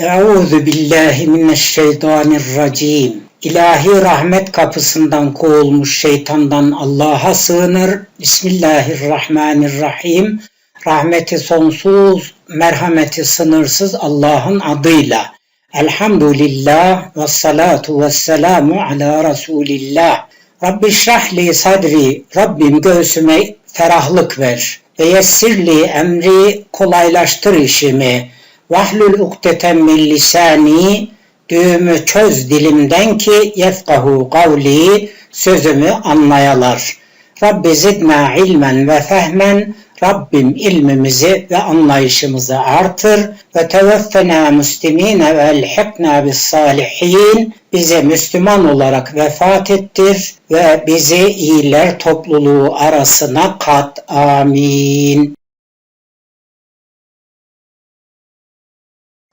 Euzu billahi mineşşeytanirracim. İlahi rahmet kapısından kovulmuş şeytandan Allah'a sığınır. Bismillahirrahmanirrahim. Rahmeti sonsuz, merhameti sınırsız Allah'ın adıyla. Elhamdülillah ve salatu ve selamu ala Resulillah. Rabbi şrahli sadri, Rabbim göğsüme ferahlık ver. Ve yessirli emri, kolaylaştır işimi. Vahlul ukdeten min lisani, düğümü çöz dilimden ki yefkahu kavli, sözümü anlayalar. Rabbi zidna ilmen ve fehmen, Rabbim ilmimizi ve anlayışımızı artır ve teveffena müslimine ve elhikna bis salihin bize Müslüman olarak vefat ettir ve bizi iyiler topluluğu arasına kat. Amin.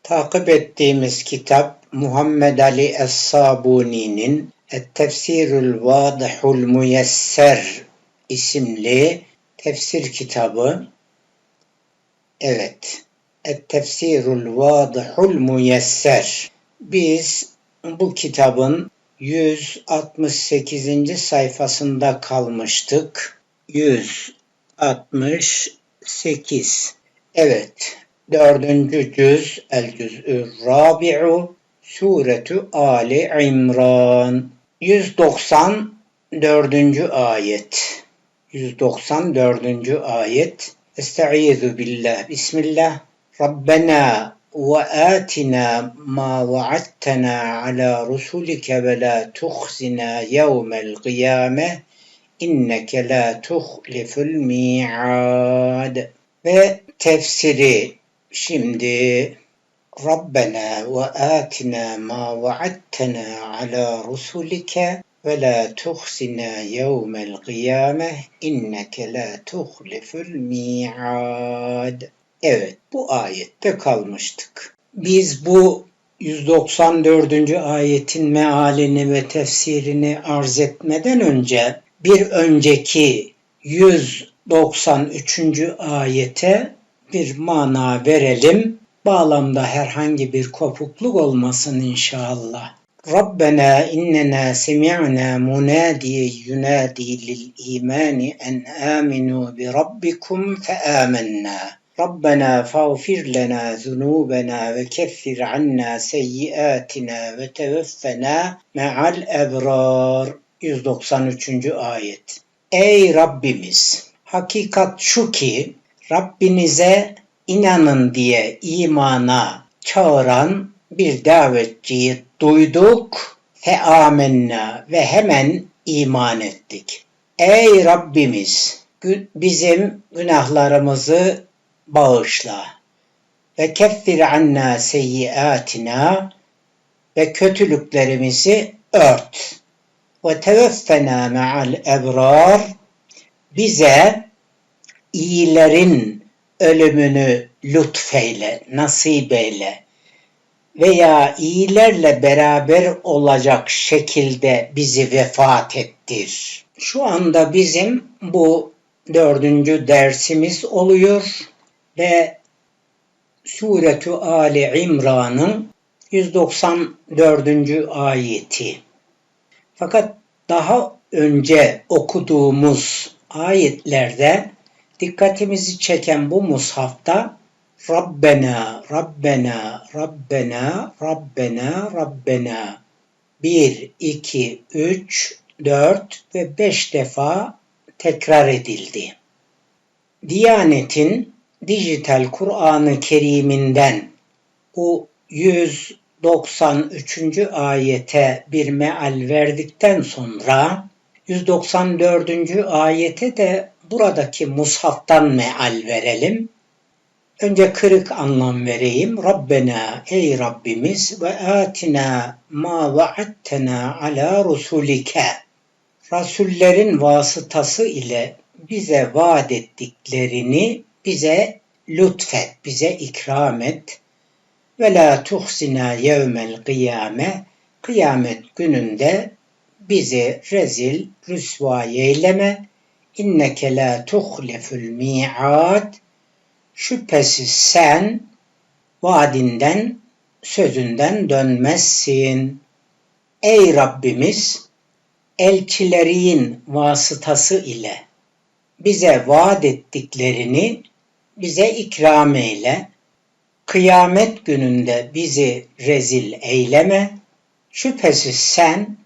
Takip ettiğimiz kitap Muhammed Ali Es-Sabuni'nin Et-Tefsirül Vadihul Müyesser isimli tefsir kitabı. Evet. Et-Tefsirul Vadihul Müyesser. Biz bu kitabın 168. sayfasında kalmıştık. 168. Evet. Dördüncü cüz El Cüz'ü Rabi'u Suretü Ali İmran 194. ayet 194. ayet Estaizu billah Bismillah Rabbena ve atina ma vaadtena ala rusulike ve la tuhzina yevmel kıyame inneke la tuhliful mi'ad ve tefsiri şimdi Rabbena ve atina ma vaadtena ala rusulike ve la tuhsina yevmel kıyame inneke la tuhliful mi'ad. Evet bu ayette kalmıştık. Biz bu 194. ayetin mealini ve tefsirini arz etmeden önce bir önceki 193. ayete bir mana verelim. Bağlamda herhangi bir kopukluk olmasın inşallah. Rabbena innena semi'na munadiye yunadi lil imani en aminu bi rabbikum fe amennâ. Lena zunubena ve keffir anna seyyiatina ve teveffena me'al ebrar. 193. ayet. Ey Rabbimiz! Hakikat şu ki Rabbinize inanın diye imana çağıran bir davetçiyi duyduk fe amenna ve hemen iman ettik. Ey Rabbimiz bizim günahlarımızı bağışla ve keffir anna seyyiatina ve kötülüklerimizi ört ve teveffena me'al ebrar bize iyilerin ölümünü lütfeyle, nasip eyle veya iyilerle beraber olacak şekilde bizi vefat ettir. Şu anda bizim bu dördüncü dersimiz oluyor ve Suretü Ali İmran'ın 194. ayeti. Fakat daha önce okuduğumuz ayetlerde dikkatimizi çeken bu mushafta Rabbena, Rabbena, Rabbena, Rabbena, Rabbena 1, 2, 3, 4 ve 5 defa tekrar edildi. Diyanet'in dijital Kur'an-ı Kerim'inden bu 193. ayete bir meal verdikten sonra 194. ayete de buradaki mushaftan meal verelim. Önce kırık anlam vereyim. Rabbena ey Rabbimiz ve atina ma vaattena ala rusulike. Rasullerin vasıtası ile bize vaat ettiklerini bize lütfet, bize ikram et. Ve la tuhsina yevmel kıyame. Kıyamet gününde bizi rezil, rüsva eyleme. İnneke la tuhleful mi'ad. Şüphesiz sen vaadinden sözünden dönmezsin. Ey Rabbimiz, elçilerin vasıtası ile bize vaat ettiklerini bize ikram eyle. Kıyamet gününde bizi rezil eyleme. Şüphesiz sen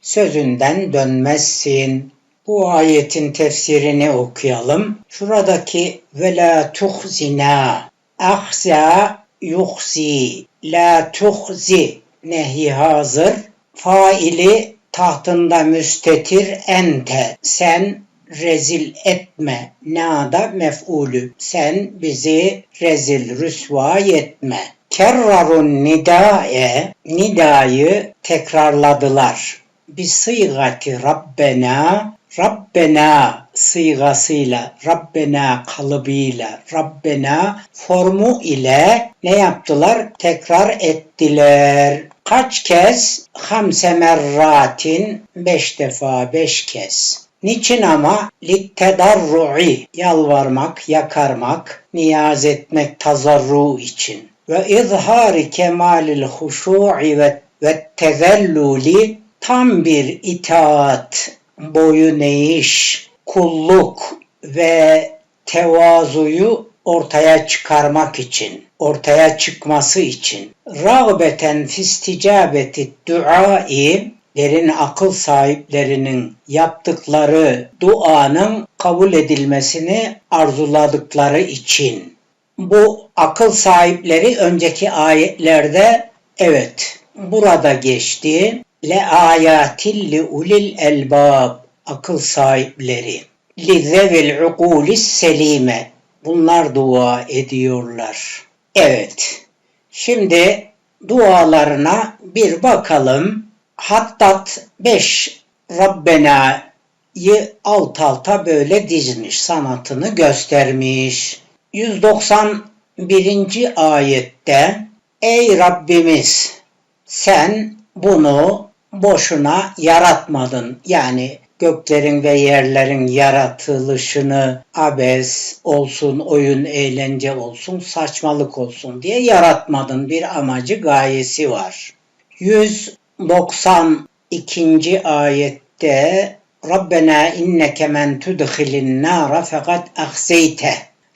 sözünden dönmezsin. Bu ayetin tefsirini okuyalım. Şuradaki ve la tuhzina ahza yuhzi la tuhzi nehi hazır. Faili tahtında müstetir ente sen rezil etme nada mef'ulü sen bizi rezil rüsva etme kerrarun nidae nidayı tekrarladılar. Bir sıygati Rabbena Rabbena sıygasıyla, Rabbena kalıbıyla, Rabbena formu ile ne yaptılar? Tekrar ettiler. Kaç kez? Hamse merratin, beş defa, beş kez. Niçin ama? Littedarru'i, yalvarmak, yakarmak, niyaz etmek, tazarru için. Ve izhari kemalil huşu'i ve, ve tezelluli tam bir itaat, boyun eğiş, kulluk ve tevazuyu ortaya çıkarmak için, ortaya çıkması için rağbeten fisticabeti duai derin akıl sahiplerinin yaptıkları duanın kabul edilmesini arzuladıkları için. Bu akıl sahipleri önceki ayetlerde evet burada geçti le ayatil li ulil elbab akıl sahipleri li zevil ukulis selime bunlar dua ediyorlar. Evet. Şimdi dualarına bir bakalım. Hattat 5 Rabbena'yı alt alta böyle dizmiş, sanatını göstermiş. 191. ayette Ey Rabbimiz sen bunu boşuna yaratmadın. Yani göklerin ve yerlerin yaratılışını abes olsun, oyun, eğlence olsun, saçmalık olsun diye yaratmadın. Bir amacı, gayesi var. 192. ayette Rabbena inneke men tudhilin nara fakat ahzeyte.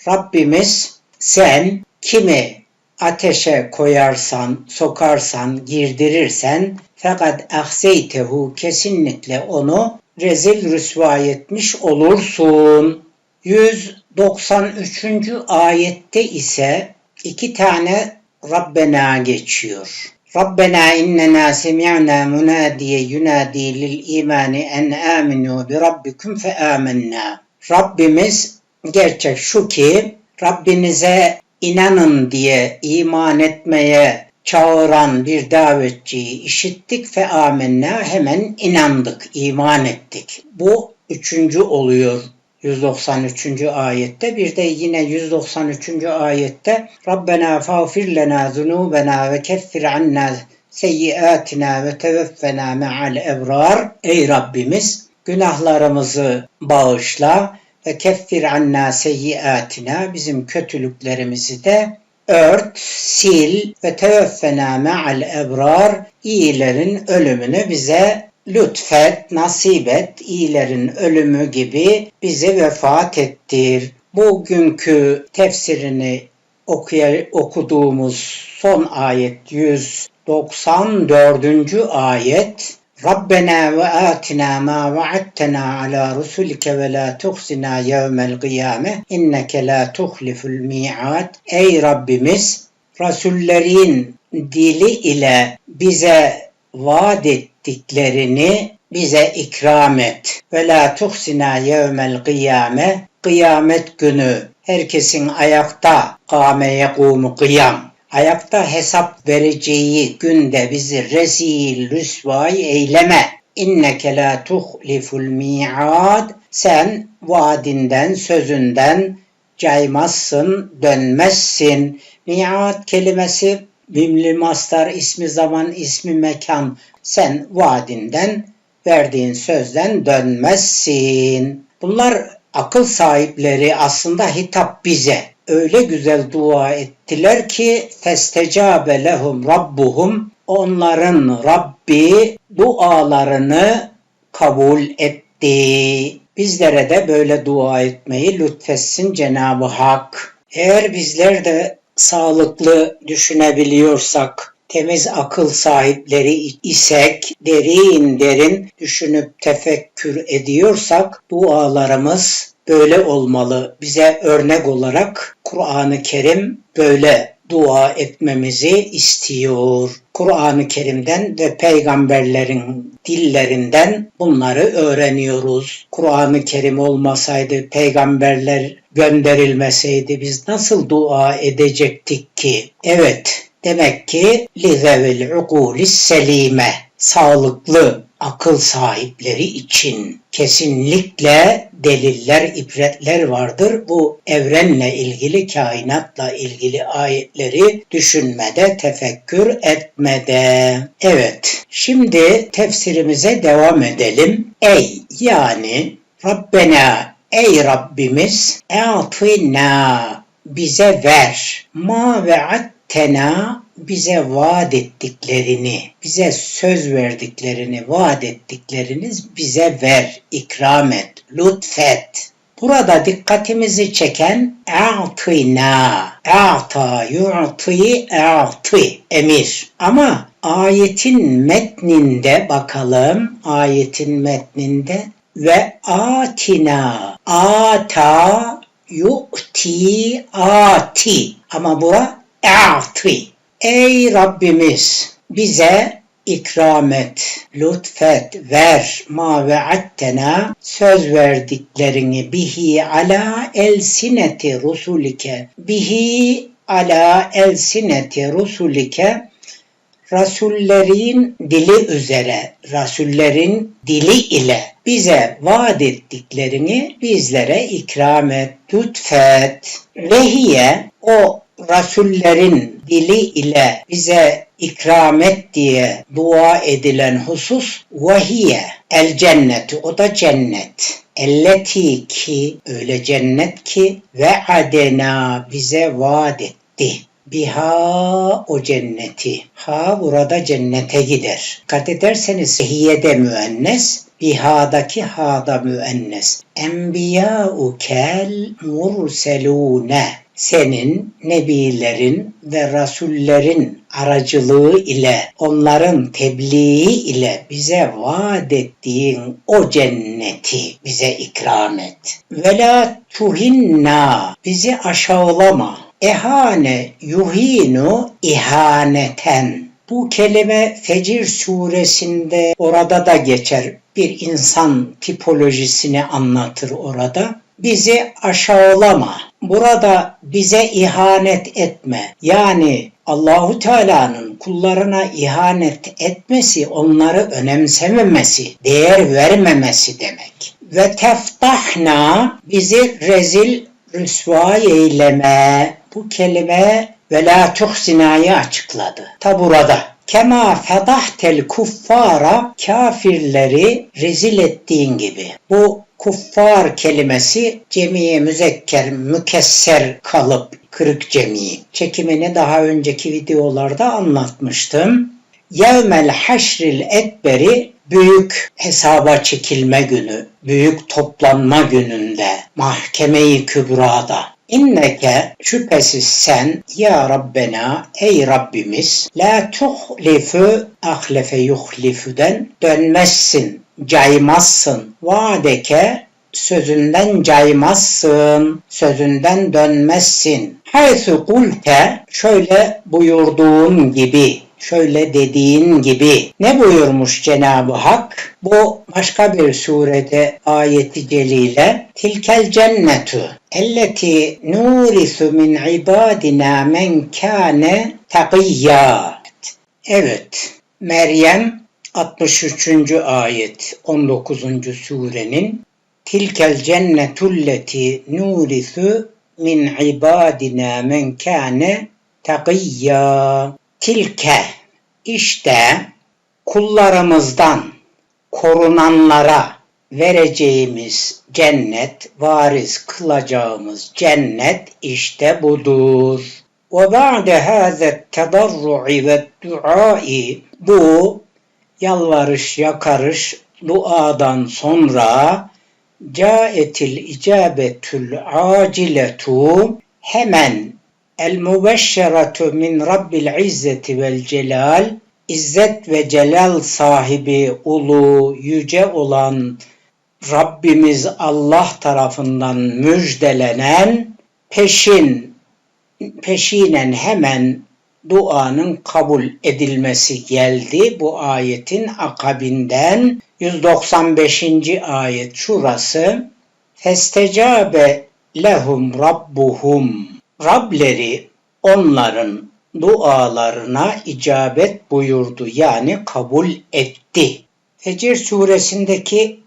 Rabbimiz sen kimi ateşe koyarsan, sokarsan, girdirirsen fakat ahseytehu kesinlikle onu rezil rüsva etmiş olursun. 193. ayette ise iki tane Rabbena geçiyor. Rabbena innena semi'na munadiye yunadi lil imani en aminu bi rabbikum fe amennâ. Rabbimiz gerçek şu ki Rabbinize inanın diye iman etmeye çağıran bir davetçiyi işittik ve amenna hemen inandık, iman ettik. Bu üçüncü oluyor 193. ayette. Bir de yine 193. ayette Rabbena fağfir lena zunubena ve keffir anna seyyiatina ve teveffena me'al ebrar. Ey Rabbimiz günahlarımızı bağışla ve keffir anna seyyiatina bizim kötülüklerimizi de ört, sil ve teveffena me'al ebrar iyilerin ölümünü bize lütfet, nasip et, iyilerin ölümü gibi bize vefat ettir. Bugünkü tefsirini okuya, okuduğumuz son ayet 194. ayet Rabbena ve atina ma vaadtena ala rusulike ve la tuhzina yevmel kıyame inneke la tuhliful mi'ad. Ey Rabbimiz Rasullerin dili ile bize vaat ettiklerini bize ikram et. Ve la tuhsina yevmel kıyame kıyamet günü herkesin ayakta kâme yekûmu kıyam ayakta hesap vereceği günde bizi rezil, rüsvay eyleme. İnneke la tuhliful mi'ad. Sen vaadinden, sözünden caymazsın, dönmezsin. Mi'ad kelimesi mimli mastar, ismi zaman, ismi mekan. Sen vaadinden, verdiğin sözden dönmezsin. Bunlar akıl sahipleri aslında hitap bize öyle güzel dua ettiler ki festecabe lehum rabbuhum onların Rabbi dualarını kabul etti. Bizlere de böyle dua etmeyi lütfetsin Cenab-ı Hak. Eğer bizler de sağlıklı düşünebiliyorsak, temiz akıl sahipleri isek, derin derin düşünüp tefekkür ediyorsak dualarımız böyle olmalı. Bize örnek olarak Kur'an-ı Kerim böyle dua etmemizi istiyor. Kur'an-ı Kerim'den ve peygamberlerin dillerinden bunları öğreniyoruz. Kur'an-ı Kerim olmasaydı, peygamberler gönderilmeseydi biz nasıl dua edecektik ki? Evet, demek ki lizevil ukulis selime, sağlıklı akıl sahipleri için kesinlikle deliller, ibretler vardır. Bu evrenle ilgili, kainatla ilgili ayetleri düşünmede, tefekkür etmede. Evet, şimdi tefsirimize devam edelim. Ey yani Rabbena ey Rabbimiz e'tina bize ver ma ve'attena bize vaat ettiklerini, bize söz verdiklerini, vaat ettikleriniz bize ver, ikram et, lütfet. Burada dikkatimizi çeken a'tina, a'ta, yu'ti, a'ti, emir. Ama ayetin metninde bakalım, ayetin metninde ve atina, ata, yu'ti, ati. Ama bura a'ti. Ey Rabbimiz bize ikram et, lütfet, ver ma ve'attena söz verdiklerini bihi ala elsineti rusulike bihi ala elsineti rusulike Rasullerin dili üzere, Rasullerin dili ile bize vaat ettiklerini bizlere ikram et, lütfet. Vehiye o Rasullerin dili ile bize ikram et diye dua edilen husus vahiye el cenneti o da cennet. Elleti ki öyle cennet ki ve adena bize vaat etti. Biha o cenneti. Ha burada cennete gider. Dikkat ederseniz hiyede müennes, bihadaki hada müennes. Enbiya'u kel murselune senin nebilerin ve rasullerin aracılığı ile onların tebliği ile bize vaat ettiğin o cenneti bize ikram et. Ve la tuhinna bizi aşağılama. Ehane yuhinu ihaneten. Bu kelime Fecir suresinde orada da geçer. Bir insan tipolojisini anlatır orada. Bizi aşağılama. Burada bize ihanet etme. Yani Allahu Teala'nın kullarına ihanet etmesi, onları önemsememesi, değer vermemesi demek. Ve teftahna bizi rezil rüsva eyleme. Bu kelime ve la tuhsinayı açıkladı. Ta burada. Kema fedahtel kuffara kafirleri rezil ettiğin gibi. Bu kuffar kelimesi cemiye müzekker mükesser kalıp kırık cemi. Çekimini daha önceki videolarda anlatmıştım. Yevmel haşril ekberi büyük hesaba çekilme günü, büyük toplanma gününde, mahkemeyi kübrada İnneke şüphesiz sen ya Rabbena ey Rabbimiz la tuhlifu ahlefe yuhlifüden dönmezsin, caymazsın. Vaadeke sözünden caymazsın, sözünden dönmezsin. Haythu kulte şöyle buyurduğun gibi şöyle dediğin gibi ne buyurmuş Cenab-ı Hak? Bu başka bir surede ayeti celile tilkel cennetu elleti nurisu min ibadina men kâne takiyya. Evet, Meryem 63. ayet 19. surenin Tilkel cennetulleti nurisu min ibadina men kâne takiyya. Tilke işte kullarımızdan korunanlara vereceğimiz cennet, varis kılacağımız cennet işte budur. Ve ba'de hâze tedarru'i ve duai bu yalvarış yakarış duadan sonra caetil icabetül aciletu hemen el mübeşşeratu min rabbil izzeti vel celal İzzet ve celal sahibi ulu yüce olan Rabbimiz Allah tarafından müjdelenen peşin peşinen hemen duanın kabul edilmesi geldi. Bu ayetin akabinden 195. ayet şurası Festecabe lehum rabbuhum Rableri onların dualarına icabet buyurdu yani kabul etti. Fecir suresindeki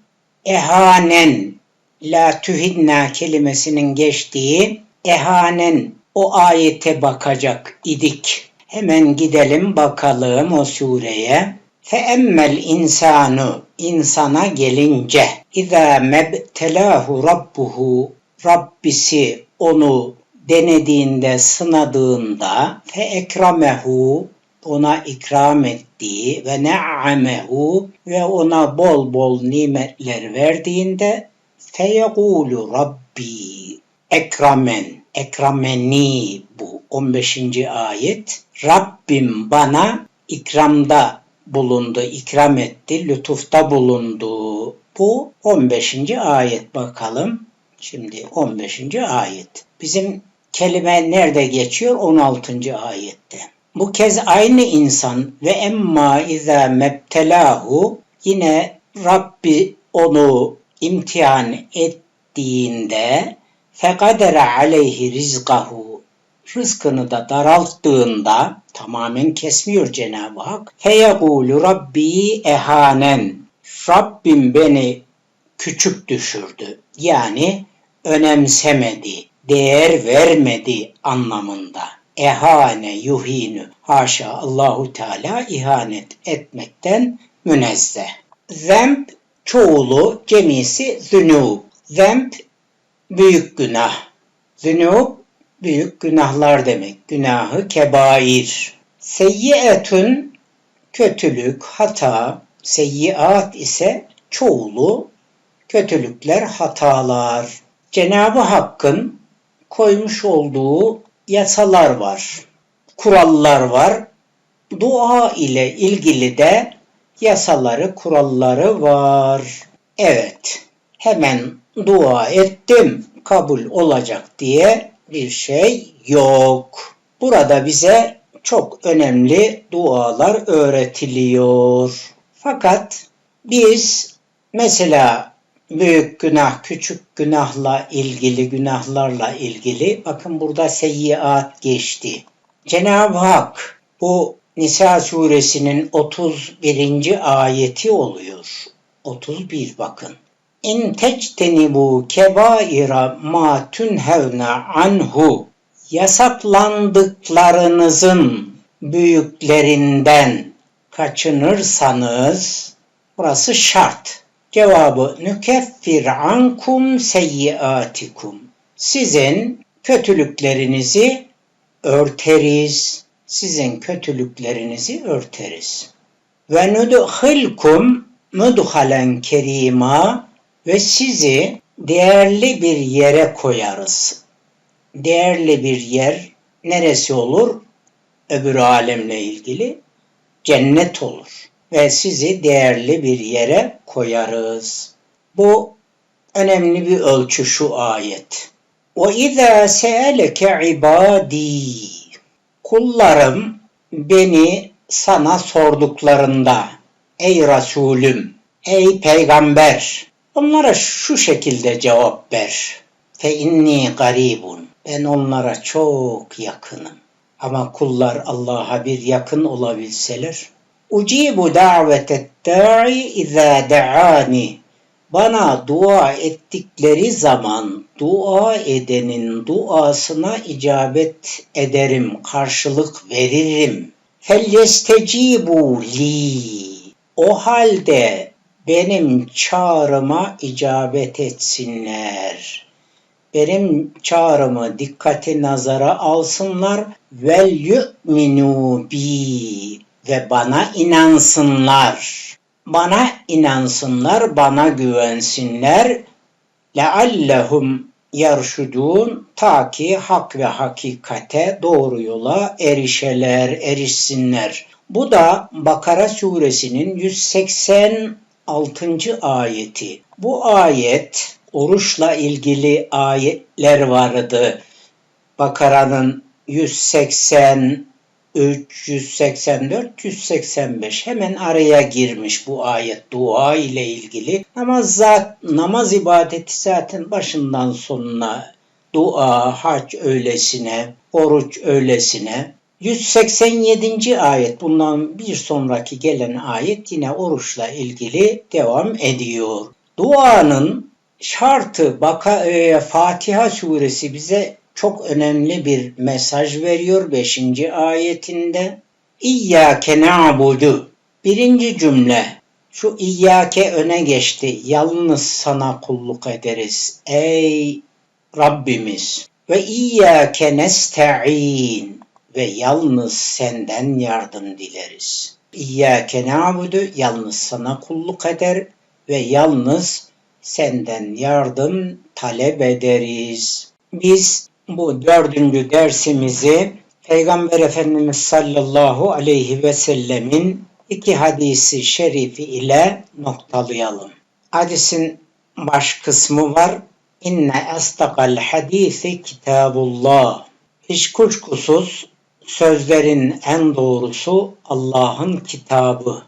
ehanen la tühinna kelimesinin geçtiği ehanen o ayete bakacak idik. Hemen gidelim bakalım o sureye. Feemmel insanu insana gelince İza mebtelahu rabbuhu Rabbisi onu denediğinde, sınadığında fe ekramehu ona ikram ettiği ve ne'amehu ve ona bol bol nimetler verdiğinde feyegulu rabbi ekramen ekrameni bu 15. ayet Rabbim bana ikramda bulundu, ikram etti, lütufta bulundu. Bu 15. ayet bakalım. Şimdi 15. ayet. Bizim kelime nerede geçiyor? 16. ayette. Bu kez aynı insan ve emma izâ mebtelahu yine Rabbi onu imtihan ettiğinde fekadere aleyhi rizkahu rızkını da daralttığında tamamen kesmiyor Cenab-ı Hak. Feyegulu Rabbi ehanen Rabbim beni küçük düşürdü. Yani önemsemedi, değer vermedi anlamında. Ehane yuhinu haşa Allahu Teala ihanet etmekten münezzeh. Zemp çoğulu cemisi zünub. Zemp büyük günah. Zünub büyük günahlar demek. Günahı kebair. Seyyietün kötülük, hata, seyyiat ise çoğulu kötülükler, hatalar. Cenab-ı Hakk'ın koymuş olduğu yasalar var, kurallar var. Dua ile ilgili de yasaları, kuralları var. Evet, hemen dua ettim, kabul olacak diye bir şey yok. Burada bize çok önemli dualar öğretiliyor. Fakat biz mesela büyük günah, küçük günahla ilgili, günahlarla ilgili bakın burada seyyiat geçti. Cenab-ı Hak bu Nisa suresinin 31. ayeti oluyor. 31 bakın. İn tectenibu kebaira ma tunhevna anhu yasaklandıklarınızın büyüklerinden kaçınırsanız burası şart. Cevabı nükeffir ankum seyyiatikum. Sizin kötülüklerinizi örteriz. Sizin kötülüklerinizi örteriz. Ve nudhilkum mudhalen kerima ve sizi değerli bir yere koyarız. Değerli bir yer neresi olur? Öbür alemle ilgili cennet olur ve sizi değerli bir yere koyarız. Bu önemli bir ölçü şu ayet. Ve izâ se'eleke ibâdî Kullarım beni sana sorduklarında ey Resulüm, ey peygamber onlara şu şekilde cevap ver. Fe inni garibun. Ben onlara çok yakınım. Ama kullar Allah'a bir yakın olabilseler Ucibu davetet da'i izâ da'ani. Bana dua ettikleri zaman dua edenin duasına icabet ederim, karşılık veririm. Felyestecibu li. O halde benim çağrıma icabet etsinler. Benim çağrımı dikkate nazara alsınlar vel yu'minu bi ve bana inansınlar. Bana inansınlar, bana güvensinler. Leallehum yarşudun ta ki hak ve hakikate doğru yola erişeler, erişsinler. Bu da Bakara suresinin 186. ayeti. Bu ayet oruçla ilgili ayetler vardı. Bakara'nın 180 384 185 hemen araya girmiş bu ayet dua ile ilgili. Namaz zat, namaz ibadeti zaten başından sonuna dua, hac öylesine, oruç öylesine. 187. ayet bundan bir sonraki gelen ayet yine oruçla ilgili devam ediyor. Duanın şartı Baka, e, Fatiha suresi bize çok önemli bir mesaj veriyor 5. ayetinde. İyyâke na'budu. Birinci cümle şu İyyâke öne geçti. Yalnız sana kulluk ederiz. Ey Rabbimiz. Ve İyyâke nesta'in. Ve yalnız senden yardım dileriz. İyyâke na'budu. Yalnız sana kulluk eder ve yalnız senden yardım talep ederiz. Biz bu dördüncü dersimizi Peygamber Efendimiz sallallahu aleyhi ve sellemin iki hadisi şerifi ile noktalayalım. Hadisin baş kısmı var. İnne estakal hadisi kitabullah. Hiç kuşkusuz sözlerin en doğrusu Allah'ın kitabı.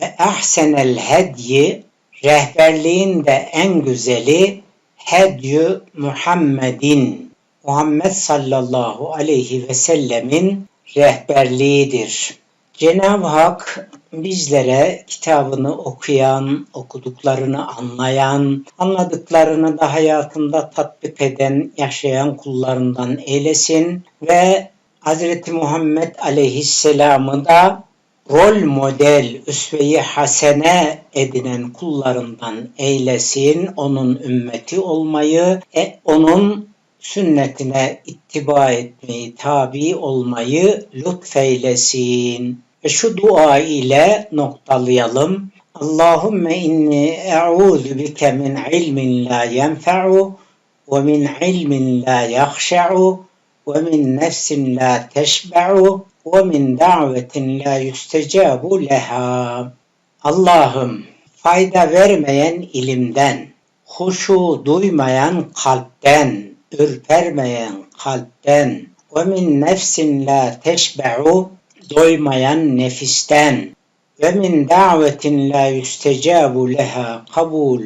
Ve ahsenel hedyi rehberliğin de en güzeli hedyü Muhammedin Muhammed sallallahu aleyhi ve sellemin rehberliğidir. Cenab-ı Hak bizlere kitabını okuyan, okuduklarını anlayan, anladıklarını da hayatında tatbik eden, yaşayan kullarından eylesin ve Hz. Muhammed aleyhisselamı da rol model, üsve-i hasene edinen kullarından eylesin, onun ümmeti olmayı, e, onun sünnetine ittiba etmeyi, tabi olmayı lütfeylesin. Ve şu dua ile noktalayalım. Allahümme inni e'udhu bike min ilmin la yenfe'u ve min ilmin la yahşe'u ve min nefsin la teşbe'u ve min davetin la yüstecabu leha. Allah'ım fayda vermeyen ilimden, huşu duymayan kalpten, ürpermeyen kalpten, ve min nefsin la teşbe'u doymayan nefisten, ve min davetin la yüstecabu leha kabul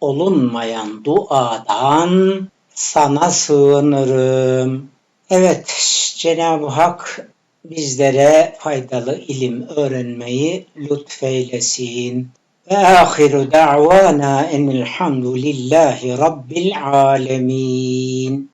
olunmayan duadan sana sığınırım. Evet, Cenab-ı Hak bizlere faydalı ilim öğrenmeyi lütfeylesin. آخر دعوانا أن الحمد لله رب العالمين.